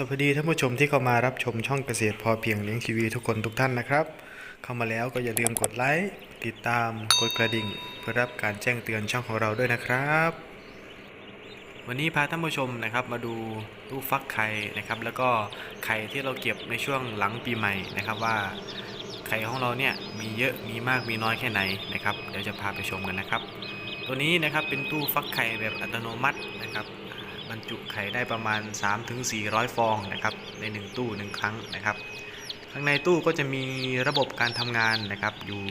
สวัสดีท่านผู้ชมที่เข้ามารับชมช่องเกษตรพอเพียงเลี้ยงชีวีทุกคนทุกท่านนะครับ เข้ามาแล้วก็อย่าลืมกดไลค์ติดตามกดกระดิ่ง เพื่อรับการแจ้งเตือนช่องของเราด้วยนะครับ วันนี้พาท่านผู้ชมนะครับมาดูตู้ฟักไข่นะครับ แล้วก็ไข่ที่เราเก็บในช่วงหลังปีใหม่นะครับว่าไข่ของเราเนี่ยมีเยอะมีมากมีน้อยแค่ไหนนะครับเดี๋ยวจะพาไปชมกันนะครับ ตัวนี้นะครับเป็นตู้ฟักไข่แบบอัตโนมัตินะครับ รจุไข่ได้ประมาณ 3-400 ฟองนะครับใน 1 ตู้ 1 ครั้งนะครับ ข้างในตู้ก็จะมีระบบการทำงานนะครับ อยู่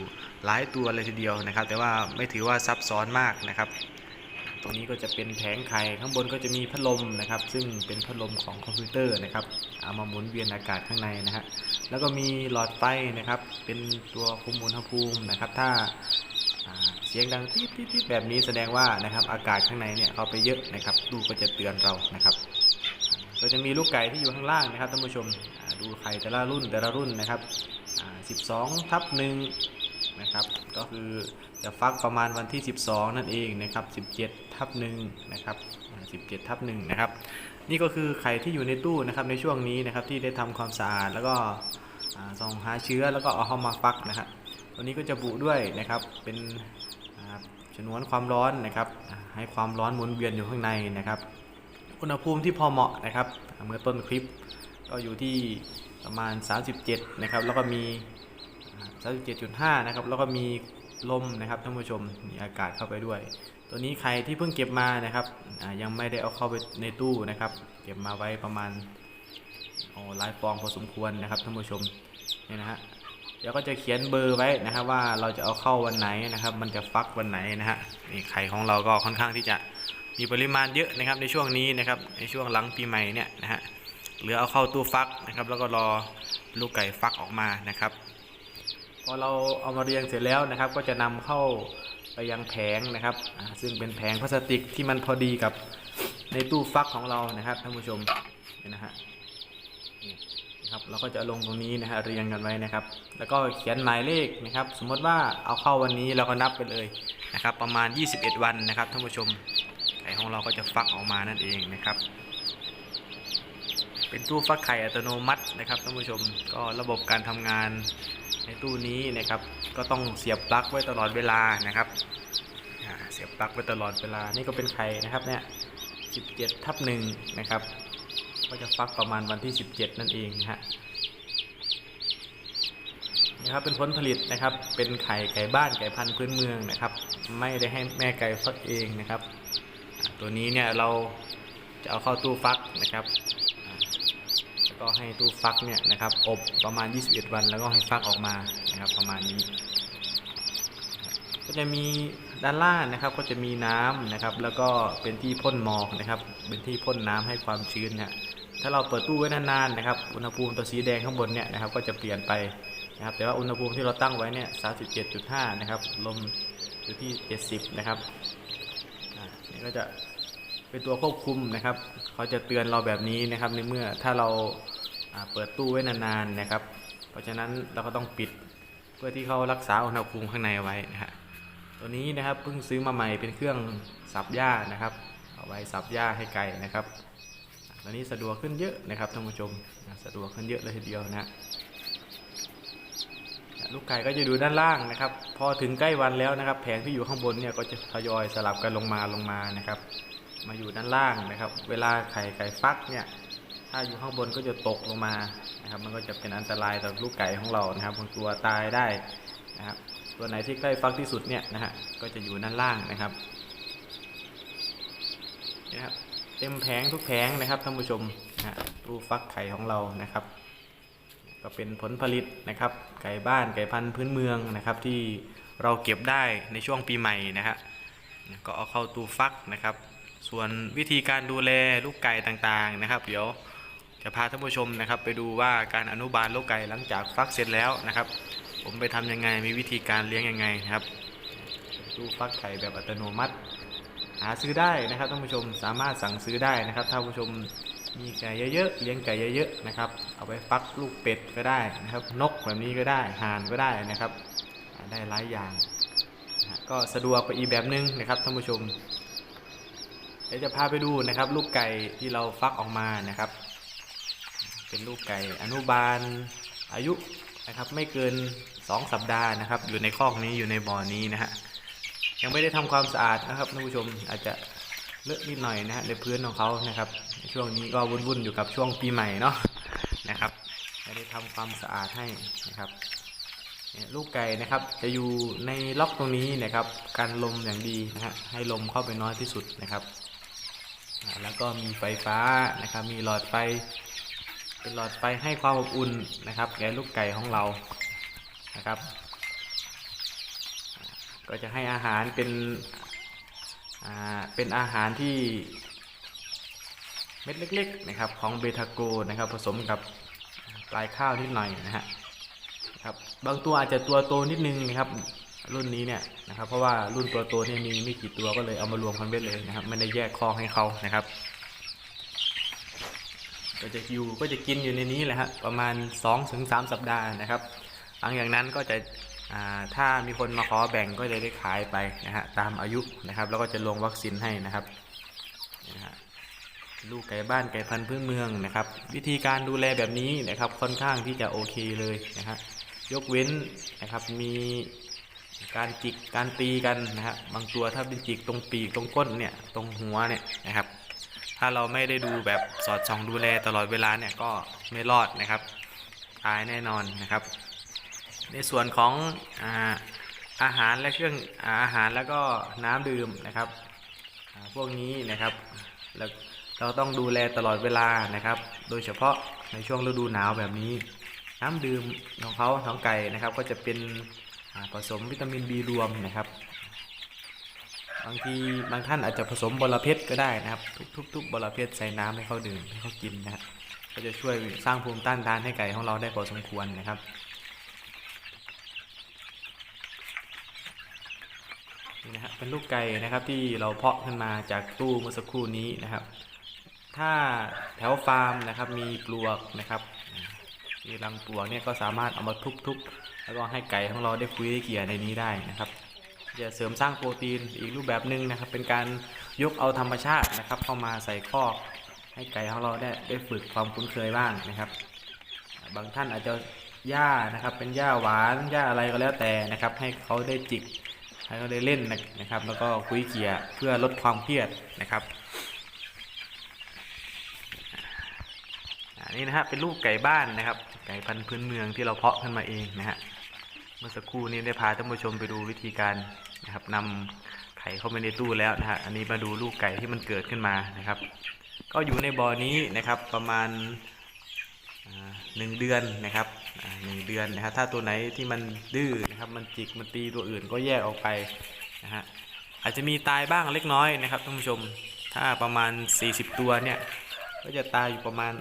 หลายตัวเลยทีเดียวนะครับ แต่ว่าไม่ถือว่าซับซ้อนมากนะครับ ตรงนี้ก็จะเป็นแผงไข่ข้างบนก็จะมีพัดลมนะครับ ซึ่งเป็นพัดลมของคอมพิวเตอร์นะครับเอามาหมุนเวียนอากาศข้างในนะฮะแล้วก็มีหลอดไฟนะครับ เป็นตัวคุมอุณหภูมินะครับ ถ้า สียงดังปี๊ดปี๊ดปี๊ดแบบนี้แสดงว่านะครับอากาศข้างในเนี่ยเขาไปเยอะนะครับตู้ก็จะเตือนเรานะครับอ่าก็จะมีลูกไก่ที่อยู่ข้างล่างนะครับท่านผู้ชมดูไข่แต่ละรุ่นแต่ละรุ่นนะครับอ่า12ทับหนึ่งนะครับก็คือจะฟักประมาณวันที่ 12 นั่นเองนะครับ17ทับหนึ่งนะครับ17ทับหนึ่งนะครับนี่ก็คือไข่ที่อยู่ในตู้นะครับในช่วงนี้นะครับที่ได้ทำความสะอาดแล้วก็ส่องหาเชื้อแล้วก็เอาเข้ามาฟักนะครับตัวนี้ก็จะบุด้วยนะครับเป็น ชนวนความร้อนนะครับให้ความร้อนหมุนเวียนอยู่ข้างในนะครับอุณหภูมิที่พอเหมาะนะครับเมื่อต้นคลิปก็อยู่ที่ประมาณ 37 นะครับ แล้วก็มี 37.5 นะครับ แล้วก็มีลมนะครับท่านผู้ชมมีอากาศเข้าไปด้วย ตัวนี้ใครที่เพิ่งเก็บมานะครับยังไม่ได้เอาเข้าไปในตู้นะครับ เก็บมาไว้ประมาณโอ้หลายฟองพอสมควรนะครับท่านผู้ชมเนี่ยนะฮะ เดี๋ยวก็จะเขียนเบอร์ไว้นะครับว่าเราจะเอาเข้าวันไหนนะครับ มันจะฟักวันไหนนะฮะนี่ไข่ของเราก็ค่อนข้างที่จะมีปริมาณเยอะนะครับในช่วงนี้นะครับในช่วงหลังปีใหม่เนี่ยนะฮะเหลือเอาเข้าตู้ฟักนะครับ แล้วก็รอลูกไก่ฟักออกมานะครับพอเราเอามาเรียงเสร็จแล้วนะครับ ก็จะนำเข้าไปยังแผงนะครับ ซึ่งเป็นแผงพลาสติกที่มันพอดีกับในตู้ฟักของเรานะครับท่านผู้ชมนะฮะ นะครับเราก็จะลงตรงนี้นะฮะเรียงกันไว้นะครับ แล้วก็เขียนหมายเลขนะครับ สมมติว่าเอาเข้าวันนี้เราก็นับไปเลยนะครับ ประมาณ 21 วันนะครับท่านผู้ชมไข่ของเราก็จะฟักออกมานั่นเองนะครับ เป็นตู้ฟักไข่อัตโนมัตินะครับท่านผู้ชมก็ระบบการทำงานในตู้นี้นะครับ ก็ต้องเสียบปลั๊กไว้ตลอดเวลานะครับเสียบปลั๊กไว้ตลอดเวลานี่ก็เป็นไข่นะครับเนี่ย17ทับหนึ่งนะครับ ก็จะฟักประมาณวันที่ 17 นั่นเองนะฮะนี่ครับเป็นผลผลิตนะครับเป็นไข่ไก่บ้านไก่พันธุ์พื้นเมืองนะครับ ไม่ได้ให้แม่ไก่ฟักเองนะครับ ตัวนี้เนี่ยเราจะเอาเข้าตู้ฟักนะครับแล้วก็ให้ตู้ฟักเนี่ยนะครับอบประมาณ 21 วันแล้วก็ให้ฟักออกมานะครับประมาณนี้ ก็จะมีด้านล่างนะครับก็จะมีน้ำนะครับ แล้วก็เป็นที่พ่นหมอกนะครับ เป็นที่พ่นน้ำให้ความชื้นนะ ถ้าเราเปิดตู้ไว้นานๆนะครับ อุณหภูมิตัวสีแดงข้างบนเนี่ยนะครับก็จะเปลี่ยนไปนะครับ แต่ว่าอุณหภูมิที่เราตั้งไว้เนี่ย37.5 นะครับ ลมอยู่ที่ 70 นะครับอ่านี่ก็จะเป็นตัวควบคุมนะครับ เขาจะเตือนเราแบบนี้นะครับ ในเมื่อถ้าเราเปิดตู้ไว้นานๆนะครับ เพราะฉะนั้นเราก็ต้องปิดเพื่อที่เขารักษาอุณหภูมิข้างในไว้นะฮะ ตัวนี้นะครับเพิ่งซื้อมาใหม่เป็นเครื่องสับหญ้านะครับ เอาไว้สับหญ้าให้ไก่นะครับ ตัวนี้สะดวกขึ้นเยอะนะครับท่านผู้ชมสะดวกขึ้นเยอะเลยทีเดียวนะลูกไก่ก็จะดูด้านล่างนะครับ พอถึงใกล้วันแล้วนะครับ แผงที่อยู่ข้างบนเนี่ยก็จะทยอยสลับกันลงมาลงมานะครับ มาอยู่ด้านล่างนะครับ เวลาไข่ไก่ฟักเนี่ย ถ้าอยู่ข้างบนก็จะตกลงมานะครับ มันก็จะเป็นอันตรายต่อลูกไก่ของเรานะครับบางตัวตายได้นะครับตัวไหนที่ใกล้ฟักที่สุดเนี่ยนะฮะก็จะอยู่ด้านล่างนะครับนี่ครับ เต็มแผงทุกแผงนะครับท่านผู้ชมนะตู้ฟักไข่ของเรานะครับ ก็เป็นผลผลิตนะครับ ไก่บ้านไก่พันธุ์พื้นเมืองนะครับ ที่เราเก็บได้ในช่วงปีใหม่นะฮะก็เอาเข้าตู้ฟักนะครับ ส่วนวิธีการดูแลลูกไก่ต่างๆนะครับ เดี๋ยวจะพาท่านผู้ชมนะครับ ไปดูว่าการอนุบาลลูกไก่หลังจากฟักเสร็จแล้วนะครับ ผมไปทำยังไงมีวิธีการเลี้ยงยังไงนะครับตู้ฟักไข่แบบอัตโนมัติ หาซื้อได้นะครับท่านผู้ชมสามารถสั่งซื้อได้นะครับถ้าผู้ชมมีไก่เยอะๆเลี้ยงไก่เยอะๆนะครับเอาไปฟักลูกเป็ดก็ได้นะครับ นกแบบนี้ก็ได้ห่านก็ได้นะครับ ได้หลายอย่างนะก็สะดวกไปอีกแบบนึงนะครับท่านผู้ชมเดี๋ยวจะพาไปดูนะครับ ลูกไก่ที่เราฟักออกมานะครับ เป็นลูกไก่อนุบาลอายุนะครับไม่เกิน 2 สัปดาห์นะครับ อยู่ในคอกนี้อยู่ในบ่อนี้นะฮะ ยังไม่ได้ทำความสะอาดนะครับท่านผู้ชมอาจจะเลอะนิดหน่อยนะฮะในพื้นของเขานะครับ ช่วงนี้ก็วุ่นๆอยู่กับช่วงปีใหม่เนาะนะครับไม่ได้ทำความสะอาดให้นะครับลูกไก่นะครับจะอยู่ในล็อกตรงนี้นะครับการลมอย่างดีนะฮะให้ลมเข้าไปน้อยที่สุดนะครับ แล้วก็มีไฟฟ้านะครับมีหลอดไฟเป็นหลอดไฟให้ความอบอุ่นนะครับ แก่ลูกไก่ของเรานะครับ ก็จะให้อาหารเป็นเป็นอาหารที่เม็ดเล็กๆนะครับของเบทาโกนะครับผสมกับปลายข้าวนิดหน่อยนะฮะครับบางตัวอาจจะตัวโตนิดนึงนะครับรุ่นนี้เนี่ยนะครับเพราะว่ารุ่นตัวโตเนี่ยมีไม่กี่ตัวก็เลยเอามารวมกันไว้เลยนะครับไม่ได้แยกคอกให้เขานะครับ ก็จะอยู่ก็จะกินอยู่ในนี้แหละฮะประมาณ2-3ถึงสัปดาห์นะครับ หลังจากนั้นก็จะ ถ้ามีคนมาขอแบ่งก็จะได้ขายไปนะฮะตามอายุนะครับ แล้วก็จะลงวัคซีนให้นะครับนะฮะลูกไก่บ้านไก่พันธุ์พื้นเมืองนะครับ วิธีการดูแลแบบนี้นะครับค่อนข้างที่จะโอเคเลยนะฮะยกเว้นนะครับมีการจิกการตีกันนะฮะบางตัวถ้าเป็นจิกตรงปีกตรงก้นเนี่ยตรงหัวเนี่ยนะครับ ถ้าเราไม่ได้ดูแบบสอดส่องดูแลตลอดเวลาเนี่ยก็ไม่รอดนะครับตายแน่นอนนะครับ ในส่วนของอาอาหารและเครื่องอาหารแล้วก็น้ำดื่มนะครับพวกนี้นะครับเราต้องดูแลตลอดเวลานะครับ โดยเฉพาะในช่วงฤดูหนาวแบบนี้ น้ำดื่มของเขาของไก่นะครับ ก็จะเป็นผสมวิตามินบีรวมนะครับบางทีบางท่านอาจจะผสมบอระเพ็ดก็ได้นะครับ ทุกๆบอระเพ็ดใส่น้ำให้เขาดื่มให้เขากินนะฮะก็จะช่วยสร้างภูมิต้านทานให้ไก่ของเราได้พอสมควรนะครับ นี่นะฮะเป็นลูกไก่นะครับที่เราเพาะขึ้นมาจากตู้เมื่อสักครู่นี้นะครับ ถ้าแถวฟาร์มนะครับมีปลวกนะครับมีรังปลวกเนี่ยก็สามารถเอามาทุบๆแล้วก็ให้ไก่ของเราได้คุยได้เกลี่ยในนี้ได้นะครับจะเสริมสร้างโปรตีนอีกรูปแบบหนึ่งนะครับ เป็นการยกเอาธรรมชาตินะครับ เข้ามาใส่คอกให้ไก่ของเราได้ได้ฝึกความคุ้นเคยบ้างนะครับ บางท่านอาจจะหญ้านะครับ เป็นหญ้าหวานหญ้าอะไรก็แล้วแต่นะครับ ให้เขาได้จิก ให้เขาได้เล่นนะครับ แล้วก็คุยเขี่ยเพื่อลดความเครียดนะครับอันนี้นะฮะเป็นลูกไก่บ้านนะครับ ไก่พันธุ์พื้นเมืองที่เราเพาะขึ้นมาเองนะฮะเมื่อสักครู่นี้ได้พาท่านผู้ชมไปดูวิธีการนะครับนำไข่เข้าไปในตู้แล้วนะฮะอันนี้มาดูลูกไก่ที่มันเกิดขึ้นมานะครับ ก็อยู่ในบ่อนี้นะครับประมาณหนึ่งเดือนนะครับ หนึ่งเดือนนะครับถ้าตัวไหนที่มันดื้อนะครับมันจิกมันตีตัวอื่นก็แยกออกไปนะฮะอาจจะมีตายบ้างเล็กน้อยนะครับท่านผู้ชมถ้าประมาณ 40 ตัวเนี่ยก็จะตายอยู่ประมาณ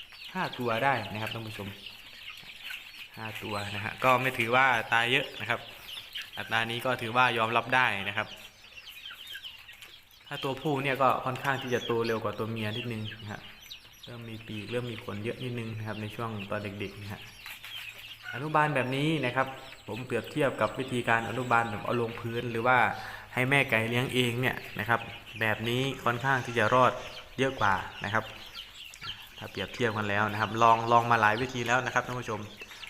5 ตัวได้นะครับท่านผู้ชม 5 ตัวนะฮะก็ไม่ถือว่าตายเยอะนะครับ อัตรานี้ก็ถือว่ายอมรับได้นะครับ ถ้าตัวผู้เนี่ยก็ค่อนข้างที่จะโตเร็วกว่าตัวเมียนิดนึงนะฮะเริ่มมีปีกเริ่มมีขนเยอะนิดนึงนะครับในช่วงตอนเด็กๆนะฮะ อนุบาลแบบนี้นะครับ ผมเปรียบเทียบกับวิธีการอนุบาลแบบเอาลงพื้น หรือว่าให้แม่ไก่เลี้ยงเองเนี่ยนะครับ แบบนี้ค่อนข้างที่จะรอดเยอะกว่านะครับ ถ้าเปรียบเทียบกันแล้วนะครับ ลองลองมาหลายวิธีแล้วนะครับท่านผู้ชม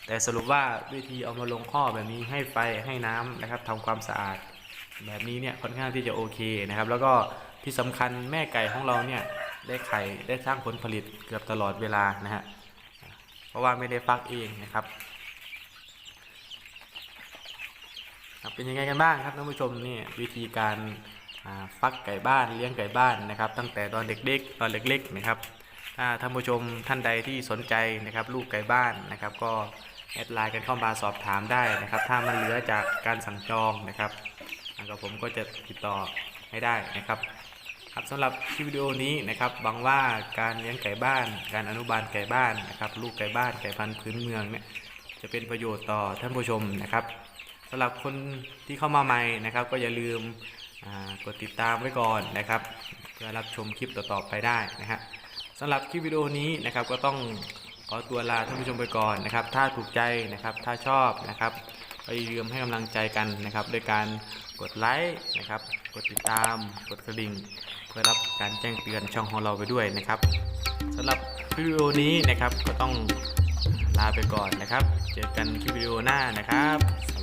แต่สรุปว่าวิธีเอามาลงข้อแบบนี้ให้ไฟให้น้ำนะครับทำความสะอาด แบบนี้เนี่ยค่อนข้างที่จะโอเคนะครับ แล้วก็ที่สำคัญแม่ไก่ของเราเนี่ยได้ไข่ได้สร้างผลผลิตเกือบตลอดเวลานะฮะเพราะว่าไม่ได้ฟักเองนะครับ ครับเป็นยังไงกันบ้างครับท่านผู้ชมนี่วิธีการฟักไก่บ้านเลี้ยงไก่บ้านนะครับ ตั้งแต่ตอนเด็กๆตอนเล็กๆนะครับถ้าท่านผู้ชมท่านใดที่สนใจนะครับ ลูกไก่บ้านนะครับ ก็แอดไลน์กันเข้ามาสอบถามได้นะครับ ถ้ามันเหลือจากการสั่งจองนะครับกับผมก็จะติดต่อให้ได้นะครับครับสำหรับคลิปวิดีโอนี้นะครับหวังว่าการเลี้ยงไก่บ้าน การอนุบาลไก่บ้านนะครับ ลูกไก่บ้านไก่พันธุ์พื้นเมืองเนี่ยจะเป็นประโยชน์ต่อท่านผู้ชมนะครับ สำหรับคนที่เข้ามาใหม่นะครับ ก็อย่าลืมกดติดตามไว้ก่อนนะครับเพื่อรับชมคลิปต่อๆไปได้นะฮะสำหรับคลิปวิดีโอนี้นะครับก็ต้องขอตัวลาท่านผู้ชมไปก่อนนะครับ ถ้าถูกใจนะครับถ้าชอบนะครับก็อย่าลืมให้กำลังใจกันนะครับโดยการกดไลค์นะครับ กดติดตาม กดกระดิ่ง เพื่อรับการแจ้งเตือนช่องของเราไปด้วยนะครับสำหรับคลิปวิดีโอนี้นะครับก็ต้องลาไปก่อนนะครับ เจอกันคลิปวิดีโอหน้านะครับ